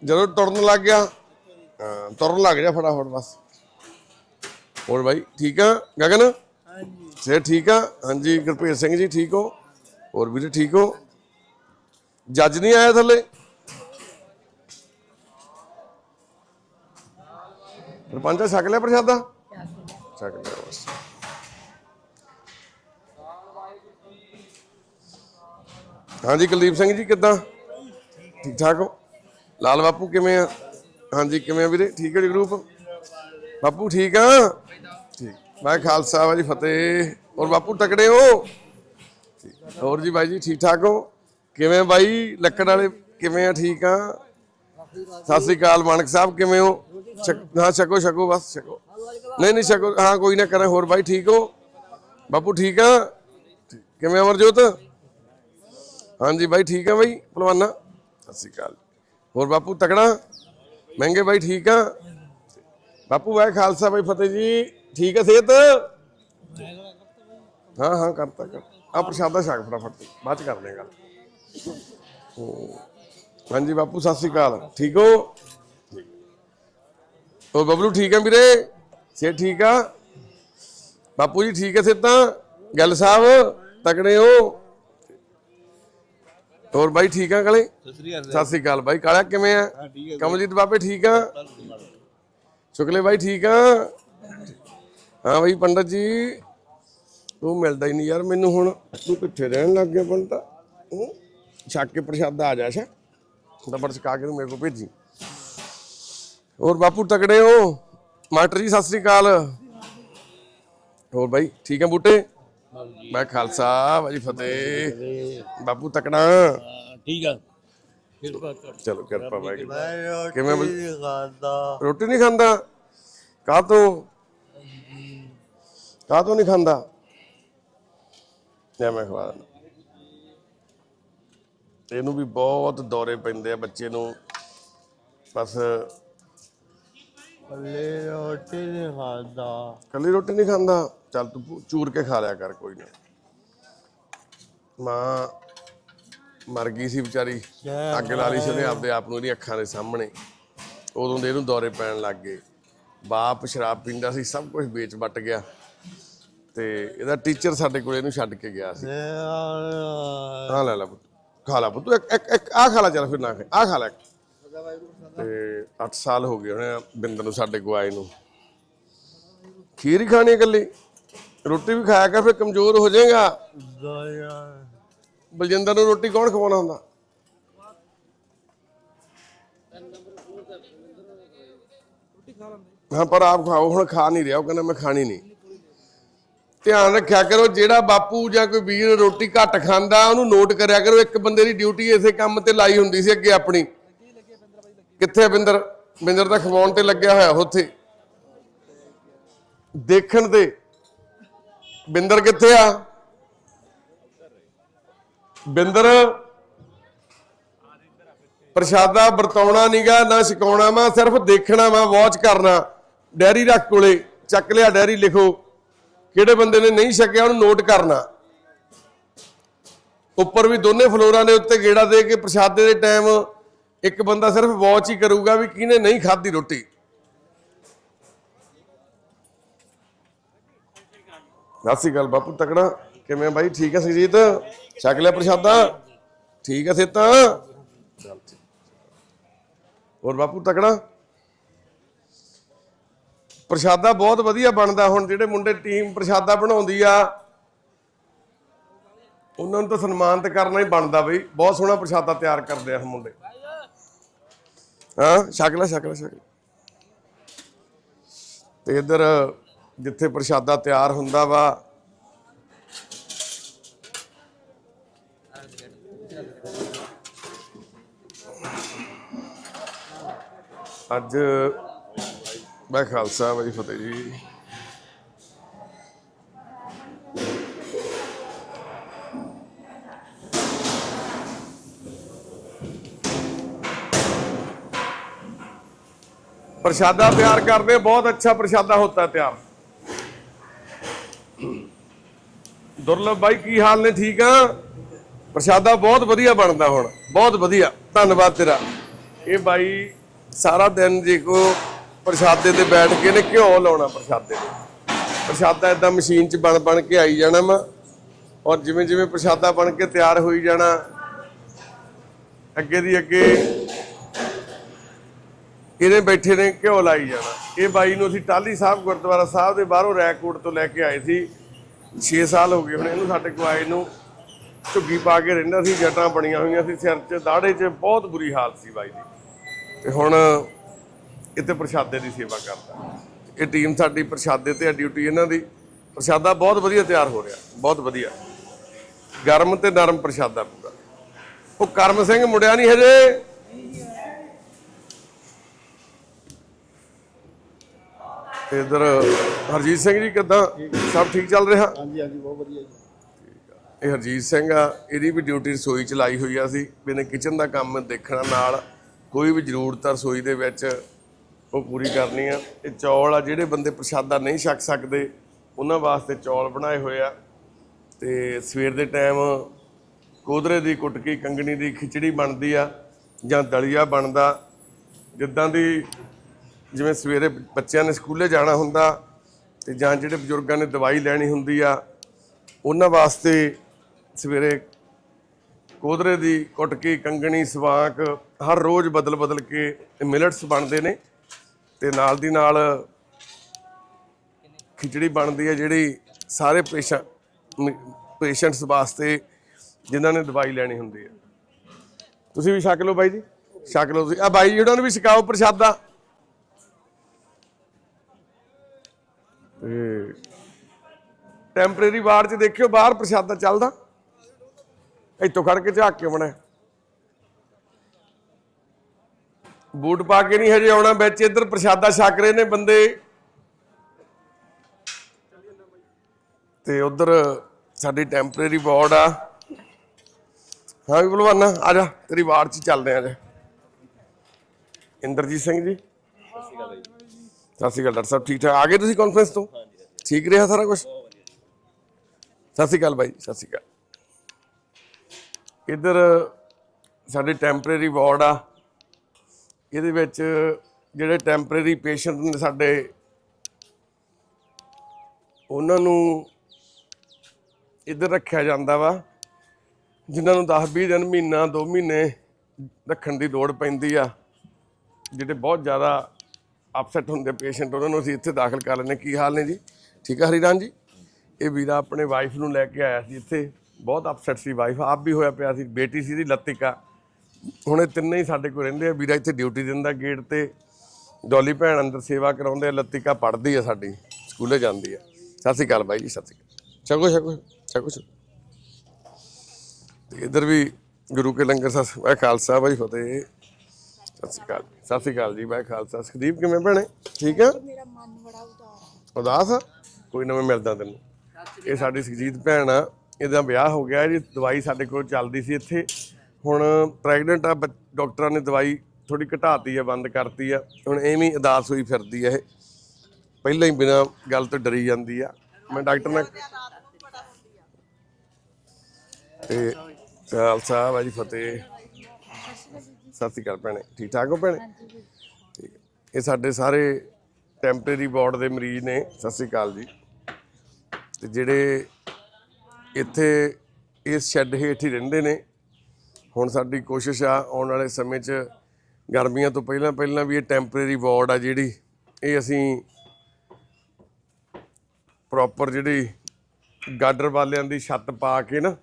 ਜਦੋਂ ਤੁਰਨ ਲੱਗ ਗਿਆ ਤੁਰਨ ਲੱਗ ਜਾ ਫਟਾਫਟ ਬਸ। ਹੋਰ ਬਾਈ ਠੀਕ ਆ ਗਗਨ? ਹਾਂਜੀ। ਸੇ ਠੀਕ ਆ? ਹਾਂਜੀ ਗੁਰਪ੍ਰੀਤ ਸਿੰਘ ਜੀ ਠੀਕ ਹੋ? ਹੋਰ ਵੀਰੇ ਠੀਕ ਹੋ? ਜੱਜ ਨਹੀਂ ਆਇਆ ਥੱਲੇ? ਸਰਪੰਚਾ ਛਕ ਲਿਆ ਪ੍ਰਸ਼ਾਦਾ? ਛਕ ਲਿਆ ਬਸ। ਹਾਂਜੀ ਕੁਲਦੀਪ ਸਿੰਘ ਜੀ ਕਿੱਦਾਂ? ਠੀਕ ਠਾਕ ਹੋ? ਲਾਲ ਬਾਪੂ ਕਿਵੇਂ ਆ? ਹਾਂਜੀ ਕਿਵੇਂ ਆ ਵੀਰੇ? ਠੀਕ ਹੈ ਜੀ ਗਰੂਪ ਬਾਪੂ ਠੀਕ ਆ? ਠੀਕ। ਮੈਂ ਖਾਲਸਾ ਵਾ ਜੀ ਫਤਿਹ। ਹੋਰ ਬਾਪੂ ਤਕੜੇ ਹੋ। ਹੋਰ ਜੀ ਬਾਈ ਜੀ ਠੀਕ ਠਾਕ ਹੋ? ਕਿਵੇਂ ਬਾਈ? ਲੱਕੜ ਵਾਲੇ ਕਿਵੇਂ ਆ? ਠੀਕ ਆ? ਸਤਿ ਸ੍ਰੀ ਅਕਾਲ ਮਾਨਕ ਸਾਹਿਬ ਕਿਵੇਂ ਹੋ? ਛਕ- ਹਾਂ ਛਕੋ ਛਕੋ ਬਸ ਛਕੋ। ਨਹੀਂ ਨਹੀਂ ਛਕੋ। ਹਾਂ ਕੋਈ ਨਾ ਕਰਾਂ ਹੋਰ ਬਾਈ ਠੀਕ ਹੋ? ਬਾਪੂ ਠੀਕ ਆ? ਠੀਕ। ਕਿਵੇਂ ਅਮਰਜੋਤ? ਹਾਂਜੀ ਬਾਈ ਠੀਕ ਆ ਬਾਈ ਪਹਿਲਵਾਨਾ। ਸਤਿ ਸ੍ਰੀ ਅਕਾਲ। ਹੋਰ ਬਾਪੂ ਤਕੜਾ? ਮਹਿੰਗੇ ਬਾਈ ਠੀਕ ਆ? ਬਾਪੂ ਵਾਹਿ ਖਾਲਸਾ ਬਾਈ ਫਤਿਹ ਜੀ। ਠੀਕ ਆ ਸਿਹਤ? ਹਾਂ ਹਾਂ ਕਰਤਾ ਕਰ ਆ ਪ੍ਰਸ਼ਾਦਾ ਛਕ ਫਟਾਫਟ ਤੂੰ, ਬਾਅਦ ਚ ਕਰਦੇ ਹਾਂ ਗੱਲ। ਹੂੰ। ਹਾਂਜੀ ਬਾਪੂ ਸਤਿ ਸ੍ਰੀ ਅਕਾਲ। ਠੀਕ ਹੋ? ਹੋਰ ਬਬਲੂ ਠੀਕ ਆ ਵੀਰੇ? ਸੇ ਠੀਕ ਆ? ਬਾਪੂ ਜੀ ਠੀਕ ਹੈ ਸਿੱਧਾ ਗੱਲ ਸਾਹਿਬ ਤਕੜੇ ਹੋ? ਹੋਰ ਬਾਈ ਠੀਕ ਆ ਕਲੇ? ਸਤਿ ਸ੍ਰੀ ਅਕਾਲ ਬਾਈ ਕਾਲਿਆ ਕਿਵੇਂ ਆ? ਕਮਲਜੀਤ ਬਾਬੇ ਠੀਕ ਆ? ਸ਼ੁਕਲੇ ਬਾਈ ਠੀਕ ਆ? ਹਾਂ ਬਾਈ ਪੰਡਤ ਜੀ ਤੂੰ ਮਿਲਦਾ ਹੀ ਨਹੀਂ ਯਾਰ ਮੈਨੂੰ ਹੁਣ। ਤੂੰ ਕਿੱਥੇ ਰਹਿਣ ਲੱਗ ਗਿਆ ਪੰਡਤਾ? ਹੂੰ? ਛੱਕ ਕੇ ਪ੍ਰਸ਼ਾਦਾ ਆ ਜਾ ਸ਼ਾ ਦਬੜ ਛਕਾ ਕੇ ਮੇਰੇ ਕੋਲ ਭੇਜੀ। ਹੋਰ ਬਾਪੂ ਤਕੜੇ ਹੋ? ਮਾਸਟਰ ਜੀ ਸਤਿ ਸ੍ਰੀ ਅਕਾਲ। ਹੋਰ ਬਾਈ ਠੀਕ ਹੈ ਬੂਟੇ? ਮੈਂ ਖਾਲਸਾ ਬਾਜੀ ਫਤਿਹ। ਬਾਪੂ ਤਕੜਾ? ਠੀਕ ਆ। ਚਲੋ ਕਿਰਪਾ ਵਾਹਿਗੁਰੂ। ਮੈਂ ਕਿਵੇਂ ਰੋਟੀ ਬਈ? ਨਹੀਂ ਖਾਂਦਾ? ਰੋਟੀ ਨਹੀਂ ਖਾਂਦਾ? ਕਾਹ ਤੋਂ? ਕਾਹ ਤੋਂ ਨਹੀਂ ਖਾਂਦਾ? ਲੈ ਮੈਂ ਖਵਾ ਦਿੰਦਾ। ਇਹਨੂੰ ਵੀ ਬਹੁਤ ਦੌਰੇ ਪੈਂਦੇ ਆ ਬੱਚੇ ਨੂੰ। ਬਸ ਪੱਲੇ ਰੋਟੀ ਨਹੀਂ ਖਾਂਦਾ। ਕੱਲੀ ਰੋਟੀ ਨਹੀਂ ਖਾਂਦਾ? ਚੱਲ ਤੂੰ ਚੂਰ ਕੇ ਖਾ ਲਿਆ ਕਰ ਕੋਈ ਨਾ। ਮਾਂ ਮਰ ਗਈ ਸੀ ਵਿਚਾਰੀ। ਅੱਗ ਲਾ ਲਈ ਸੀ ਉਹਨੇ ਆਪਦੇ ਆਪ ਨੂੰ ਇਹਦੀ ਅੱਖਾਂ ਦੇ ਸਾਹਮਣੇ। ਉਦੋਂ ਦੇ ਇਹਨੂੰ ਦੌਰੇ ਪੈਣ ਲੱਗ ਗਏ। ਬਾਪ ਸ਼ਰਾਬ ਪੀਂਦਾ ਸੀ ਸਭ ਕੁਝ ਵੇਚ ਵੱਟ ਗਿਆ। ਤੇ ਇਹਦਾ ਟੀਚਰ ਸਾਡੇ ਕੋਲ ਇਹਨੂੰ ਛੱਡ ਕੇ ਗਿਆ ਸੀ। ਹਾਂ ਲੈ ਲੈ ਪੁੱਤ। ਖਾ ਲਾ ਪੁੱਤ ਇੱਕ ਇੱਕ ਇੱਕ ਆ ਖਾ ਲਾ ਚੱਲ ਫਿਰ ਨਾ ਆ ਖਾ ਲੈ। ਤੇ 8 ਸਾਲ ਹੋ ਗਏ ਉਹਨੇ ਬਿੰਦਰ ਨੂੰ, ਸਾਡੇ ਕੋਲ ਆਏ ਨੂੰ। ਖੀਰ ਹੀ ਖਾਣੀ ਹੈ ਇਕੱਲੀ। ਰੋਟੀ ਵੀ ਖਾਇਆ ਕਰ, ਫਿਰ ਕਮਜ਼ੋਰ ਹੋ ਜਾਏਗਾ। ਬਲਜਿੰਦਰ ਨੂੰ ਰੋਟੀ ਕੌਣ ਖਵਾਉਣਾ ਹੁੰਦਾ? ਹਾਂ, ਪਰ ਆਪ ਖਾਓ, ਹੁਣ ਖਾ ਨਹੀਂ ਰਿਹਾ, ਉਹ ਕਹਿੰਦਾ ਮੈਂ ਖਾਣੀ ਨਹੀਂ। ਧਿਆਨ ਰੱਖਿਆ ਕਰੋ, ਜਿਹੜਾ ਬਾਪੂ ਜਾਂ ਕੋਈ ਵੀਰ ਰੋਟੀ ਘੱਟ ਖਾਂਦਾ, ਉਹਨੂੰ ਨੋਟ ਕਰਿਆ ਕਰੋ, ਇੱਕ ਬੰਦੇ ਦੀ ਡਿਊਟੀ ਇਸੇ ਕੰਮ ਤੇ ਲਾਈ ਹੁੰਦੀ ਸੀ ਅੱਗੇ ਆਪਣੀ। ਕਿੱਥੇ ਬਿੰਦਰ? ਬਿੰਦਰ ਤਾਂ ਖਵਾਉਣ ਤੇ ਲੱਗਿਆ ਹੋਇਆ ਉੱਥੇ। ਦੇਖਣ ਤੇ। ਬਿੰਦਰ ਕਿੱਥੇ ਆ? ਬਿੰਦਰ? ਪ੍ਰਸ਼ਾਦਾ ਵਰਤਾਉਣਾ ਨਹੀਂਗਾ ਨਾ ਛਕਾਉਣਾ ਵਾ, ਸਿਰਫ ਦੇਖਣਾ ਵਾ ਵਾਚ ਕਰਨਾ। ਡੈਰੀ ਰੱਖ ਕੋਲੇ, ਚੱਕ ਲਿਆ ਡੈਰੀ, ਲਿਖੋ। ਕਿਹੜੇ ਬੰਦੇ ਨੇ ਨਹੀਂ ਛਕਿਆ ਉਹਨੂੰ ਨੋਟ ਕਰਨਾ। ਉੱਪਰ ਵੀ ਦੋਨੇ ਫਲੋਰਾਂ ਦੇ ਉੱਤੇ ਗੇੜਾ ਦੇ ਕੇ ਪ੍ਰਸ਼ਾਦੇ ਦੇ ਟਾਈਮ ਇੱਕ ਬੰਦਾ ਸਿਰਫ ਵਾਚ ਹੀ ਕਰੂਗਾ ਵੀ ਕਿਹਨੇ ਨਹੀਂ ਖਾਧੀ ਰੋਟੀ। ਸਤਿ ਸ਼੍ਰੀ ਅਕਾਲ ਬਾਪੂ, ਤਕੜਾ। ਕਿਵੇਂ ਬਾਈ? ਠੀਕ ਹੈ ਸੁਜੀਤ ਛਕ ਲਿਆ ਪ੍ਰਸ਼ਾਦਾ? ਠੀਕ ਹੈ ਸੇ ਤਾਂ ਹੋਰ ਬਾਪੂ, ਤਕੜਾ? ਪ੍ਰਸ਼ਾਦਾ ਬਹੁਤ ਵਧੀਆ ਬਣਦਾ ਹੁਣ ਜਿਹੜੇ ਮੁੰਡੇ ਟੀਮ ਪ੍ਰਸ਼ਾਦਾ ਬਣਾਉਂਦੀ ਆ। ਉਹਨਾਂ ਨੂੰ ਤਾਂ ਸਨਮਾਨਿਤ ਕਰਨਾ ਹੀ ਬਣਦਾ ਬਈ। ਬਹੁਤ ਸੋਹਣਾ ਪ੍ਰਸ਼ਾਦਾ ਤਿਆਰ ਕਰਦੇ ਆ ਮੁੰਡੇ। ਹਾਂ, ਛਕ ਲੈ ਛਕ ਲੈ, ਛਕ ਤੇ ਇੱਧਰ ਜਿੱਥੇ ਪ੍ਰਸ਼ਾਦਾ ਤਿਆਰ ਹੁੰਦਾ ਵਾ। ਅੱਜ ਮੈਂ ਖਾਲਸਾ ਵਾਹਿ ਫਤਿਹ ਜੀ प्रसादा तैयार करते हैं बहुत अच्छा प्रसादा होता है तैयार ਦੁਰਲਭ ਬਾਈ ਕੀ ਹਾਲ ਨੇ ਠੀਕ ਆ ਪ੍ਰਸ਼ਾਦਾ ਬਹੁਤ ਵਧੀਆ ਬਣਦਾ ਹੁਣ ਬਹੁਤ ਵਧੀਆ ਧੰਨਵਾਦ ਤੇਰਾ ਇਹ ਬਾਈ ਸਾਰਾ ਦਿਨ ਜੇ ਕੋ ਪ੍ਰਸ਼ਾਦੇ ਤੇ ਬੈਠ ਕੇ ਨੇ ਘਿਓ ਲਾਉਣਾ ਪ੍ਰਸ਼ਾਦੇ ਤੇ। ਪ੍ਰਸ਼ਾਦਾ ਇਦਾਂ ਮਸ਼ੀਨ 'ਚ ਬਣ ਬਣ ਕੇ ਆਈ ਜਾਣਾ ਵਾ। ਔਰ ਜਿਵੇਂ ਜਿਵੇਂ ਪ੍ਰਸ਼ਾਦਾ ਬਣ ਕੇ ਤਿਆਰ ਹੋਈ ਜਾਣਾ, ਅੱਗੇ ਦੀ ਅੱਗੇ ਇਹਨੇ ਬੈਠੇ ਨੇ ਘਿਓ ਲਾਈ ਜਾਣਾ। ਇਹ ਬਾਈ ਨੂੰ ਅਸੀਂ ਟਾਲੀ ਸਾਹਿਬ ਗੁਰਦੁਆਰਾ ਸਾਹਿਬ ਦੇ ਬਾਹਰੋਂ ਰੈਕੋਟ ਤੋਂ ਲੈ ਕੇ ਆਏ ਸੀ। 6 ਸਾਲ ਹੋ ਗਏ ਹੁਣ ਇਹਨੂੰ ਸਾਡੇ ਕੋਲ ਆਏ ਨੂੰ। ਝੁੱਗੀ ਪਾ ਕੇ ਰਹਿੰਦਾ ਸੀ, ਜਟਾਂ ਬਣੀਆਂ ਹੋਈਆਂ ਸੀ ਸਿਰ 'ਚ ਦਾੜੇ 'ਚ। ਬਹੁਤ ਬੁਰੀ ਹਾਲਤ ਸੀ ਬਾਈ ਦੀ। ਤੇ ਹੁਣ ਇੱਥੇ ਪ੍ਰਸ਼ਾਦੇ ਦੀ ਸੇਵਾ ਕਰਦਾ। ਇਹ ਟੀਮ ਸਾਡੀ ਪ੍ਰਸ਼ਾਦੇ ਤੇ ਡਿਊਟੀ ਇਹਨਾਂ ਦੀ। ਪ੍ਰਸ਼ਾਦਾ ਬਹੁਤ ਵਧੀਆ ਤਿਆਰ ਹੋ ਰਿਹਾ ਬਹੁਤ ਵਧੀਆ। ਗਰਮ ਤੇ ਨਰਮ ਪ੍ਰਸ਼ਾਦਾ ਪੂਰਾ। ਉਹ ਕਰਮ ਸਿੰਘ ਮੁੰਡਿਆ ਨਹੀਂ ਹਜੇ। ਇਧਰ ਹਰਜੀਤ ਸਿੰਘ ਜੀ ਕਿਦਾਂ? ਸਭ ਠੀਕ ਚੱਲ ਰਿਹਾ? ਹਾਂਜੀ ਹਾਂਜੀ ਬਹੁਤ ਵਧੀਆ ਜੀ। ਇਹ ਹਰਜੀਤ ਸਿੰਘ ਆ ਇਹਦੀ ਵੀ ਡਿਊਟੀ ਰਸੋਈ ਚ ਲਾਈ ਹੋਈ ਆ ਸੀ ਇਹਨੇ ਕਿਚਨ ਦਾ ਕੰਮ ਦੇਖਣਾ ਨਾਲ ਕੋਈ ਵੀ ਜ਼ਰੂਰਤ ਆ ਰਸੋਈ ਦੇ ਵਿੱਚ ਉਹ ਪੂਰੀ ਕਰਨੀ ਆ। ਇਹ ਚੌਲ ਆ, ਜਿਹੜੇ ਬੰਦੇ ਪ੍ਰਸ਼ਾਦਾ ਨਹੀਂ ਛਕ ਸਕਦੇ, ਉਹਨਾਂ ਵਾਸਤੇ ਚੌਲ ਬਣਾਏ ਹੋਏ ਆ। ਤੇ ਸਵੇਰ ਦੇ ਟਾਈਮ ਕੋਦਰੇ ਦੀ ਕੁਟਕੀ, ਕੰਗਣੀ ਦੀ ਖਿਚੜੀ ਬਣਦੀ ਆ, ਜਾਂ ਦਲੀਆ ਬਣਦਾ। ਜਿੱਦਾਂ ਦੀ ਜਿਵੇਂ ਸਵੇਰੇ ਬੱਚਿਆਂ ਨੇ ਸਕੂਲੇ ਜਾਣਾ ਹੁੰਦਾ, ਤੇ ਜਾਂ ਜਿਹੜੇ ਬਜ਼ੁਰਗਾਂ ਨੇ ਦਵਾਈ ਲੈਣੀ ਹੁੰਦੀ ਆ, ਉਹਨਾਂ ਵਾਸਤੇ ਸਵੇਰੇ ਕੋਦਰੇ ਦੀ ਕੁਟਕੀ, ਕੰਗਣੀ, ਸਵਾਕ, ਹਰ ਰੋਜ਼ ਬਦਲ ਬਦਲ ਕੇ ਮਿਲਟਸ ਬਣਦੇ ਨੇ। ਤੇ ਨਾਲ ਦੀ ਨਾਲ ਖਿਚੜੀ ਬਣਦੀ ਹੈ ਜਿਹੜੀ ਸਾਰੇ ਪੇਸ਼ੈਂਟ ਪੇਸ਼ੈਂਟਸ ਵਾਸਤੇ ਜਿਨ੍ਹਾਂ ਨੇ ਦਵਾਈ ਲੈਣੀ ਹੁੰਦੀ ਹੈ। ਤੁਸੀਂ ਵੀ ਛਕ ਲਓ ਬਾਈ ਜੀ। ਛਕ ਲਓ ਤੁਸੀਂ। ਆ ਬਾਈ ਜੀ, ਉਹਨਾਂ ਨੂੰ ਵੀ ਛਕਾਓ ਪ੍ਰਸ਼ਾਦਾ। ਤੇ ਟੈਂਪਰੇਰੀ ਵਾਰਡ 'ਚ ਦੇਖਿਓ, ਬਾਹਰ ਪ੍ਰਸ਼ਾਦਾ ਚੱਲਦਾ। ਇੱਥੋਂ ਖੜ ਕੇ ਝਾਕ ਕੇ ਬਣਾ ਬੂਟ ਪਾ ਕੇ ਨਹੀਂ ਹਜੇ ਆਉਣਾ ਵਿੱਚ, ਇੱਧਰ ਪ੍ਰਸ਼ਾਦਾ ਛਕ ਰਹੇ ਨੇ ਬੰਦੇ। ਤੇ ਉਧਰ ਸਾਡੀ ਟੈਂਪਰੇਰੀ ਵਾਰਡ ਆ। ਹਾਂ ਵੀ ਭਲਵਾਨਾ, ਆ ਜਾ, ਤੇਰੀ ਵਾਰਡ 'ਚ ਚੱਲਦੇ ਆ ਜਾ ਇੰਦਰਜੀਤ ਸਿੰਘ ਜੀ। ਸਤਿ ਸ਼੍ਰੀ ਅਕਾਲ ਡਾਕਟਰ ਸਾਹਿਬ, ਠੀਕ ਠਾਕ? ਆ ਗਏ ਤੁਸੀਂ ਕਾਨਫਰੰਸ ਤੋਂ? ਠੀਕ ਰਿਹਾ ਸਾਰਾ ਕੁਝ ਸਤਿ ਸ਼੍ਰੀ ਅਕਾਲ ਬਾਈ, ਸਤਿ ਸ਼੍ਰੀ ਅਕਾਲ। ਇੱਧਰ ਸਾਡੇ ਟੈਂਪਰੇਰੀ ਵਾਰਡ ਆ। ਇਹਦੇ ਵਿੱਚ ਜਿਹੜੇ ਟੈਂਪਰੇਰੀ ਪੇਸ਼ੈਂਟ ਨੇ ਸਾਡੇ, ਉਹਨਾਂ ਨੂੰ ਇੱਧਰ ਰੱਖਿਆ ਜਾਂਦਾ ਵਾ, ਜਿਨ੍ਹਾਂ ਨੂੰ 10 20 ਦਿਨ, ਮਹੀਨਾ 2 ਮਹੀਨੇ ਰੱਖਣ ਦੀ ਲੋੜ ਪੈਂਦੀ ਆ, ਜਿਹੜੇ ਬਹੁਤ ਜ਼ਿਆਦਾ ਅਪਸੈਟ ਹੁੰਦੇ ਪੇਸ਼ੈਂਟ ਉਹਨਾਂ ਨੂੰ ਅਸੀਂ ਇੱਥੇ ਦਾਖਲ ਕਰ ਲੈਂਦੇ ਕੀ ਹਾਲ ਨੇ ਜੀ? ਠੀਕ ਹੈ ਹਰੀਰਾਮ ਜੀ? ਇਹ ਵੀਰਾ ਆਪਣੇ ਵਾਈਫ ਨੂੰ ਲੈ ਕੇ ਆਇਆ ਸੀ ਇੱਥੇ, ਬਹੁਤ ਅਪਸੈਟ ਸੀ ਵਾਈਫ ਆਪ ਵੀ ਹੋਇਆ ਪਿਆ ਸੀ, ਬੇਟੀ ਸੀ ਦੀ ਲੱਤਿਕਾ। ਹੁਣ ਇਹ ਤਿੰਨੇ ਹੀ ਸਾਡੇ ਕੋਲ ਰਹਿੰਦੇ ਆ। ਵੀਰਾ ਇੱਥੇ ਡਿਊਟੀ ਦਿੰਦਾ ਗੇਟ ਤੇ। ਡੋਲੀ ਭੈਣ ਅੰਦਰ ਸੇਵਾ ਕਰਾਉਂਦੇ ਆ। ਲਤਿਕਾ ਪੜ੍ਹਦੀ ਆ ਸਾਡੀ। ਸਕੂਲੇ ਜਾਂਦੀ ਆ। ਸਤਿ ਸ਼੍ਰੀ ਅਕਾਲ ਬਾਈ ਜੀ ਸਤਿ ਸ਼੍ਰੀ ਅਕਾਲ। ਛਕੋ ਛਕੋ ਛਕੋ ਛਕੋ। ਤੇ ਇਧਰ ਵੀ ਗੁਰੂ ਕੇ ਲੰਗਰ ਸਾਹਿਬ ਵਾਹਿ ਖਾਲਸਾ ਬਾਈ ਫਤਿਹ। ਸਤਿ ਸ਼੍ਰੀ ਅਕਾਲ ਸਤਿ ਸ਼੍ਰੀ ਅਕਾਲ ਜੀ ਵਾਹਿ ਖਾਲਸਾ। ਸੁਖਦੀਪ ਕਿਵੇਂ ਭੈਣੇ? ਠੀਕ ਆ? ਮੇਰਾ ਮਨ ਬੜਾ ਉਦਾਸ ਉਦਾਸ? ਆ? ਕੋਈ ਨਾ ਮੈਂ ਮਿਲਦਾ ਤੈਨੂੰ। ਇਹ ਸਾਡੀ ਸੁਖਜੀਤ ਭੈਣ ਆ। ਇਹਦਾ ਵਿਆਹ ਹੋ ਗਿਆ। ਜੀ ਦਵਾਈ ਸਾਡੇ ਕੋਲ ਚੱਲਦੀ ਸੀ ਇੱਥੇ। ਹੁਣ ਪ੍ਰੈਗਨੈਂਟ ਆ, ਬੱਚ- ਡਾਕਟਰਾਂ ਨੇ ਦਵਾਈ ਥੋੜੀ ਘਟਾਤੀ ਆ, ਬੰਦ ਕਰਤੀ ਆ। ਹੁਣ ਐਵੇਂ ਹੀ ਅਦਾਸ ਹੋਈ ਫਿਰਦੀ ਆ ਇਹ। ਪਹਿਲਾਂ ਹੀ ਬਿਨਾਂ ਗੱਲ ਤੋਂ ਡਰੀ ਜਾਂਦੀ ਆ। ਮੈਂ ਡਾਕਟਰ ਨਾਲ ਤੇ ਚਾਲ ਸਾਹਿਬ ਜੀ ਫਤਿਹ। ਸਤਿ ਸ਼੍ਰੀ ਅਕਾਲ ਭੈਣੇ। ਠੀਕ ਠਾਕ ਹੋ ਭੈਣੇ? ਠੀਕ ਹੈ। ਇਹ ਸਾਡੇ ਸਾਰੇ ਟੈਂਪਰੇਰੀ ਵਾਰਡ ਦੇ ਮਰੀਜ਼ ਨੇ। ਸਤਿ ਸ਼੍ਰੀ ਅਕਾਲ ਜੀ। ਤੇ ਜਿਹੜੇ ਇੱਥੇ ਇਸ ਸ਼ੈੱਡ ਹੇਠ ਹੀ ਰਹਿੰਦੇ ਨੇ ਹੁਣ ਸਾਡੀ ਕੋਸ਼ਿਸ਼ ਆ ਆਉਣ ਵਾਲੇ ਸਮੇਂ 'ਚ ਗਰਮੀਆਂ ਤੋਂ ਪਹਿਲਾਂ ਪਹਿਲਾਂ ਵੀ ਇਹ ਟੈਂਪਰੇਰੀ ਵਾਰਡ ਆ ਜਿਹੜੀ, ਇਹ ਅਸੀਂ ਪ੍ਰੋਪਰ ਜਿਹੜੀ ਗਾਡਰ ਵਾਲਿਆਂ ਦੀ ਛੱਤ ਪਾ ਕੇ ਨਾ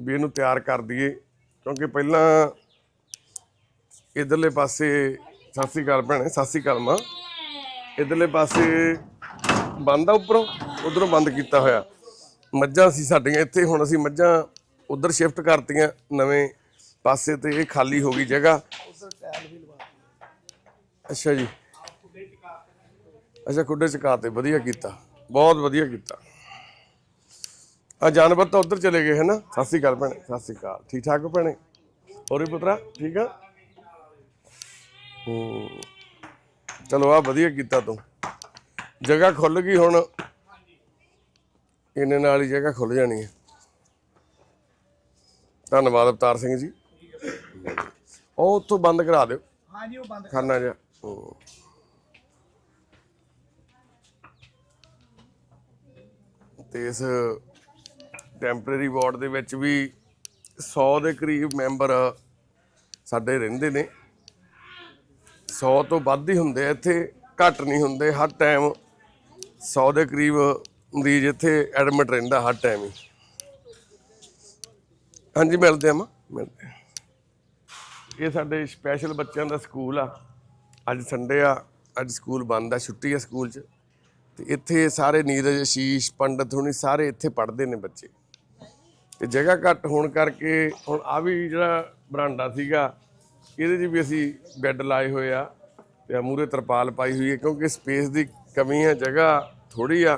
ਵੀ ਇਹਨੂੰ ਤਿਆਰ ਕਰ ਦਈਏ। ਕਿਉਂਕਿ ਪਹਿਲਾਂ ਇਧਰਲੇ ਪਾਸੇ, ਸਤਿ ਸ਼੍ਰੀ ਅਕਾਲ ਭੈਣੇ, ਸਤਿ ਸ਼੍ਰੀ ਅਕਾਲ ਮਾਂ। ਇਧਰਲੇ ਪਾਸੇ ਬੰਦ ਆ ਉੱਪਰੋਂ, ਉਧਰੋਂ ਬੰਦ ਕੀਤਾ ਹੋਇਆ। ਮੱਝਾਂ ਸੀ ਸਾਡੀਆਂ, ਇੱਥੇ ਹੁਣ ਅਸੀਂ ਮੱਝਾਂ ਉਧਰ ਸ਼ਿਫਟ ਕਰਤੀਆਂ ਨਵੇਂ ਪਾਸੇ ਤੇ ਇਹ ਖਾਲੀ ਹੋ ਗਈ ਜਗ੍ਹਾ। ਅੱਛਾ ਜੀ। ਅੱਛਾ ਖੁੱਡੇ ਚਕਾ ਤੇ ਵਧੀਆ ਕੀਤਾ। ਬਹੁਤ ਵਧੀਆ ਕੀਤਾ। ਆ ਜਾਨਵਰ ਤਾਂ ਉਧਰ ਚਲੇ ਗਏ ਹੈ ਨਾ ਸਤਿ ਸ਼੍ਰੀ ਅਕਾਲ ਭੈਣੇ ਸਤਿ ਸ਼੍ਰੀ ਅਕਾਲ। ਠੀਕ ਠਾਕ ਹੋ ਭੈਣੇ? ਹੋਰ ਵੀ ਪੁੱਤਰਾ ਠੀਕ ਆ? ਹੂੰ। ਚਲੋ ਆ ਵਧੀਆ ਕੀਤਾ ਤੂੰ। ਜਗ੍ਹਾ ਖੁੱਲ ਗਈ ਹੁਣ। ਇਹਨੇ ਨਾਲ ਹੀ ਜਗ੍ਹਾ ਖੁੱਲ ਜਾਣੀ ਹੈ। ਧੰਨਵਾਦ ਅਵਤਾਰ ਸਿੰਘ ਜੀ। ਉਹ ਉੱਥੋਂ ਬੰਦ ਕਰਾ ਦਿਓ। ਹਾਂਜੀ ਉਹ ਬੰਦ ਖਾਨਾ ਜਿਹਾ। ਹੂੰ। ਤੇ ਇਸ ਟੈਂਪਰੇਰੀ ਵਾਰਡ ਦੇ ਵਿੱਚ ਵੀ 100 ਦੇ ਕਰੀਬ ਮੈਂਬਰ ਸਾਡੇ ਰਹਿੰਦੇ ਨੇ। 100 ਤੋਂ ਵੱਧ ਹੀ ਹੁੰਦੇ ਇੱਥੇ ਘੱਟ ਨਹੀਂ ਹੁੰਦੇ। ਹਰ ਟਾਈਮ 100 ਦੇ ਕਰੀਬ ਮਰੀਜ਼ ਇੱਥੇ ਐਡਮਿਟ ਰਹਿੰਦਾ ਹਰ ਟਾਈਮ ਹੀ। ਹਾਂਜੀ, ਮਿਲਦੇ ਆ ਮਾਂ, ਮਿਲਦੇ ਆ। ਇਹ ਸਾਡੇ ਸਪੈਸ਼ਲ ਬੱਚਿਆਂ ਦਾ ਸਕੂਲ ਆ। ਅੱਜ ਸੰਡੇ ਆ, ਅੱਜ ਸਕੂਲ ਬੰਦ ਆ, ਛੁੱਟੀ ਆ ਸਕੂਲ 'ਚ। ਤੇ ਇੱਥੇ ਸਾਰੇ ਨੀਰਜ ਅਸ਼ੀਸ਼ ਪੰਡਤ ਹੁਣੀ ਸਾਰੇ ਇੱਥੇ ਪੜ੍ਹਦੇ ਨੇ ਬੱਚੇ। ਤੇ ਜਗ੍ਹਾ ਘੱਟ ਹੋਣ ਕਰਕੇ ਹੁਣ ਆ ਵੀ ਜਿਹੜਾ ਬਰਾਂਡਾ ਸੀਗਾ, ਇਹਦੇ 'ਚ ਵੀ ਅਸੀਂ ਬੈੱਡ ਲਾਏ ਹੋਏ ਆ ਤੇ ਮੂਰੇ ਤਰਪਾਲ ਪਾਈ ਹੋਈ ਹੈ ਕਿਉਂਕਿ ਸਪੇਸ ਦੀ ਕਮੀ ਹੈ, ਜਗ੍ਹਾ ਥੋੜੀ ਆ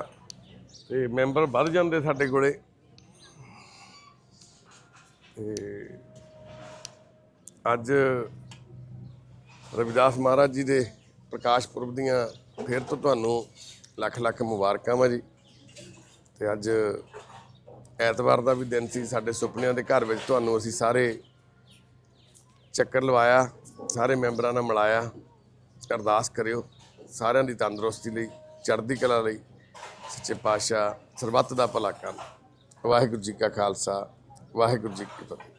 ਤੇ ਮੈਂਬਰ ਵੱਧ ਜਾਂਦੇ ਸਾਡੇ ਕੋਲੇ। ਤੇ ਅੱਜ ਰਵਿਦਾਸ ਮਹਾਰਾਜ ਜੀ ਦੇ ਪ੍ਰਕਾਸ਼ ਪੁਰਬ ਦੀਆਂ ਫਿਰ ਤੋਂ ਤੁਹਾਨੂੰ ਲੱਖ ਲੱਖ ਮੁਬਾਰਕਾਂ ਵਾ ਜੀ। ਤੇ ਅੱਜ ਐਤਵਾਰ ਦਾ ਵੀ ਦਿਨ ਸੀ, ਸਾਡੇ ਸੁਪਨਿਆਂ ਦੇ ਘਰ ਵਿੱਚ ਤੁਹਾਨੂੰ ਅਸੀਂ ਸਾਰੇ ਚੱਕਰ ਲਵਾਇਆ, ਸਾਰੇ ਮੈਂਬਰਾਂ ਨਾਲ ਮਿਲਾਇਆ। ਅਰਦਾਸ ਕਰਿਓ ਸਾਰਿਆਂ ਦੀ ਤੰਦਰੁਸਤੀ ਲਈ, ਚੜ੍ਹਦੀ ਕਲਾ ਲਈ। ਸੱਚੇ ਪਾਤਸ਼ਾਹ ਸਰਬੱਤ ਦਾ ਭਲਾ ਕਰਨ। ਵਾਹਿਗੁਰੂ ਜੀ ਕਾ ਖਾਲਸਾ ਵਾਹਿਗੁਰੂ ਜੀ ਕੀ ਫਤਿਹ।